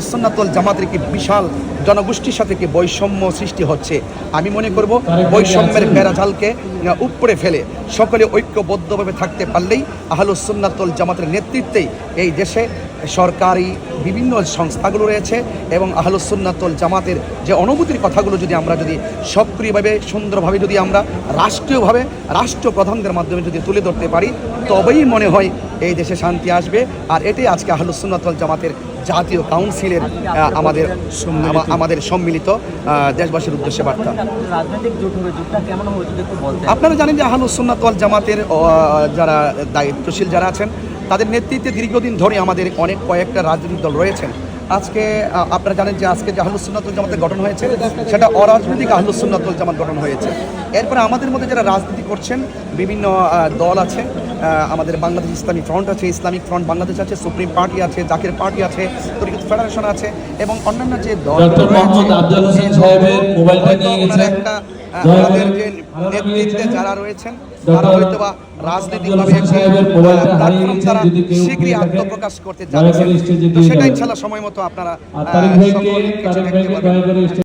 সুন্নাতল জামাতের একটি বিশাল জনগোষ্ঠীর সাথে কি বৈষম্য সৃষ্টি হচ্ছে। আমি মনে করব বৈষম্যের বেড়াঝালকে উপরে ফেলে সকলে ঐক্যবদ্ধভাবে থাকতে পারলেই আহলুসন্নাতল জামাতের নেতৃত্বেই এই দেশে সরকারি বিভিন্ন সংস্থাগুলো রয়েছে এবং আহলুস সুন্নাতল জামাতের যে অনুভূতির কথাগুলো যদি আমরা যদি সক্রিয়ভাবে সুন্দরভাবে যদি আমরা রাষ্ট্রীয়ভাবে রাষ্ট্রপ্রধানদের মাধ্যমে যদি তুলে ধরতে পারি তবেই মনে হয় এই দেশে শান্তি আসবে। আর এটাই আজকে আহলুস সুন্নাতল জামাতের জাতীয় কাউন্সিলের আমাদের আমাদের সম্মিলিত দেশবাসীর উদ্দেশ্যে বার্তা। আপনারা জানেন যে আহলুস সুন্নাত ওয়াল জামাতের যারা দায়িত্বশীল যারা আছেন তাদের নেতৃত্বে দীর্ঘদিন ধরে আমাদের অনেক কয়েকটা রাজনৈতিক দল রয়েছেন। আজকে আপনারা জানেন যে আজকে যে আহলুসুন্নাতুল জামাতের গঠন হয়েছে, সেটা অরাজনৈতিক আহলুসুন্নাতুল জামাত গঠন হয়েছে। এরপরে আমাদের মধ্যে যারা রাজনীতি করছেন, বিভিন্ন দল আছে আমাদের বাংলাদেশ ইসলামিক ফ্রন্ট আছে, ইসলামিক ফ্রন্ট বাংলাদেশ আছে, সুপ্রিম পার্টি আছে, জাকের পার্টি আছে ফেডারেশন আছে এবং অন্যান্য যে দল ডক্টর মোহাম্মদ আফজাল হোসেন সাহেবের মোবাইলটা নিয়ে গেছেন। একটা আমাদের যে নেতৃত্বে যারা রয়েছেন তারা হয়তো বা রাজনৈতিকভাবে প্ল্যাটফর্ম তারা শীঘ্রই আত্মপ্রকাশ করতে যাচ্ছেন তো সেটা ইনশাল্লাহ সময় মতো আপনারা সকল কিছু দেখতে